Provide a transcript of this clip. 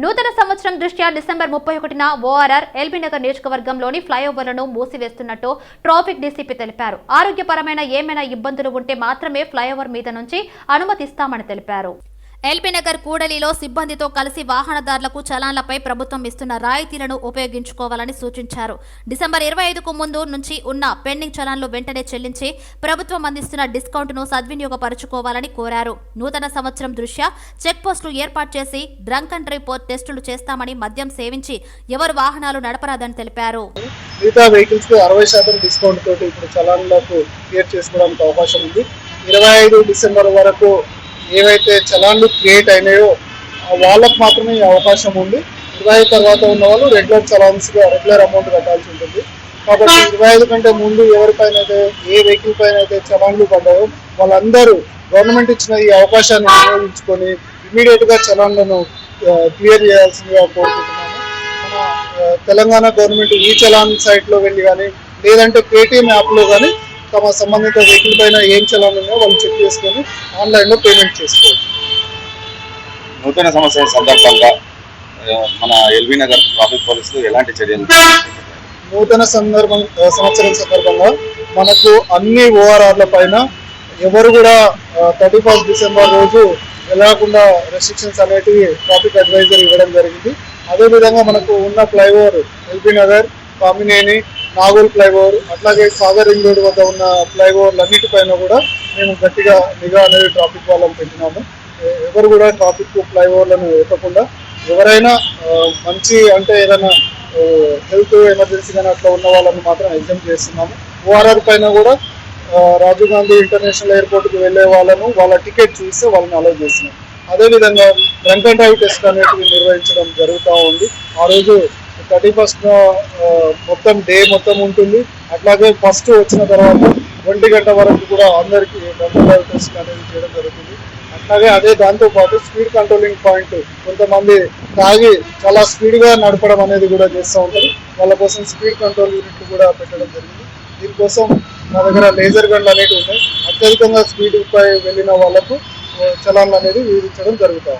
నూతన సంవత్సరం దృష్ట్యా డిసెంబర్ ముప్పై ఒకటిన ఓఆర్ఆర్ ఎల్బీనగర్ నియోజకవర్గంలోని ఫ్లైఓవర్లను మూసివేస్తున్నట్టు ట్రాఫిక్ డీసీపీ తెలిపారు. ఆరోగ్యపరమైన ఏమైనా ఇబ్బందులు ఉంటే మాత్రమే ఫ్లైఓవర్ మీద నుంచి అనుమతిస్తామని తెలిపారు. ఎల్బీనగర్ కూడలిలో సిబ్బందితో కలిసి వాహనదారులకు చలాన్లపై ప్రభుత్వం ఇస్తున్న రాయితీలను ఉపయోగించుకోవాలని సూచించారు. డిసెంబర్ ఇరవై ఐదుకు ముందు నుంచి ఉన్న పెండింగ్ చలాన్లు వెంటనే చెల్లించి ప్రభుత్వం అందిస్తున్న డిస్కౌంట్ను సద్వినియోగపరుచుకోవాలని కోరారు. నూతన సంవత్సరం దృష్ట్యా చెక్ పోస్టులు ఏర్పాటు చేసి డ్రంక్ అండ్ రిపోర్ట్ టెస్టులు చేస్తామని మద్యం సేవించి ఎవరు వాహనాలు నడపరాదని తెలిపారు. మిగతా వెహికల్స్ అరవై శాతం డిస్కౌంట్ తోటి ఇప్పుడు చలాన్లకు క్లియర్ చేసుకోవడానికి అవకాశం ఉంది. ఇరవై ఐదు డిసెంబర్ వరకు ఏవైతే చలాన్లు క్రియేట్ అయినాయో వాళ్ళకు మాత్రమే ఈ అవకాశం ఉంది. ఇరవై ఐదు తర్వాత ఉన్న వాళ్ళు రెగ్యులర్ చలాన్స్గా రెగ్యులర్ అమౌంట్ కట్టాల్సి ఉంటుంది. కాబట్టి ఇరవై ఐదు కంటే ముందు ఎవరిపైన అయితే ఏ వెహికల్ పైన అయితే చలాన్లు పడ్డాయో వాళ్ళందరూ గవర్నమెంట్ ఇచ్చిన ఈ అవకాశాన్ని వినియోగించుకొని ఇమీడియట్గా చలాన్లను క్లియర్ చేయాల్సిందిగా కోరుకుంటున్నాను మన తెలంగాణ గవర్నమెంట్ ఈ చలాన్ సైట్లో వెళ్ళి కానీ లేదంటే పేటిఎం యాప్లో కానీ తమ సంబంధిత వెహికల్ పైన ఏం చలాన్ ఉన్నాయో వాళ్ళు చెక్ చేసుకొని ఆన్లైన్లో పేమెంట్ చేసుకోవచ్చు. నూతన సంవత్సరం సందర్భంగా మన ఎల్బీ నగర్ ట్రాఫిక్ పోలీసులు ఎలాంటి చర్యలు నూతన సందర్భం సంవత్సరం సందర్భంగా మనకు అన్ని ఓఆర్ఆర్ల పైన ఎవరు కూడా థర్టీ ఫస్ట్ డిసెంబర్ రోజు వెళ్ళకుండా రెస్ట్రిక్షన్స్ అనేటివి ట్రాఫిక్ అడ్వైజర్ ఇవ్వడం జరిగింది. అదేవిధంగా మనకు ఉన్న flyover LB Nagar Kamineni Nagole flyover అట్లాగే సాగర్ రింగ్ రోడ్ వద్ద ఉన్న ఫ్లైఓవర్లు అన్నిటిపైన కూడా మేము గట్టిగా నిఘా అనేది ట్రాఫిక్ వాళ్ళని పెట్టినాము. ఎవరు కూడా ట్రాఫిక్ ఫ్లైఓవర్లను ఎక్కకుండా ఎవరైనా మంచి అంటే ఏదైనా హెల్త్ ఎమర్జెన్సీ కానీ అట్లా ఉన్న వాళ్ళని మాత్రం ఎగ్జామ్ చేస్తున్నాము. ఓఆర్ఆర్ పైన కూడా రాజీవ్ గాంధీ ఇంటర్నేషనల్ ఎయిర్పోర్ట్కి వెళ్ళే వాళ్ళను వాళ్ళ టికెట్ చూస్తే వాళ్ళని అలౌ చేస్తున్నాం అదేవిధంగా డ్రంక్ అండ్ డ్రైవ్ టెస్ట్ అనేటివి నిర్వహించడం జరుగుతూ ఉంది. ఆ రోజు థర్టీ ఫస్ట్ మొత్తం డే మొత్తం ఉంటుంది. అట్లాగే ఫస్ట్ వచ్చిన తర్వాత ఒంటి గంట వరకు కూడా అందరికీ డ్రంక్ టెస్ట్ అనేది చేయడం జరుగుతుంది. అట్లాగే అదే దాంతో పాటు స్పీడ్ కంట్రోలింగ్ పాయింట్ కొంతమంది తాగి చాలా స్పీడ్గా నడపడం అనేది కూడా చేస్తూ ఉంటారు. వాళ్ళ కోసం స్పీడ్ కంట్రోల్ యూనిట్లు కూడా పెట్టడం జరిగింది. దీనికోసం మా దగ్గర లేజర్ గన్లు అనేవి ఉన్నాయి. అత్యధికంగా స్పీడ్ పై వెళ్ళిన వాళ్ళకు చలాన్లు అనేది విధించడం జరుగుతుంది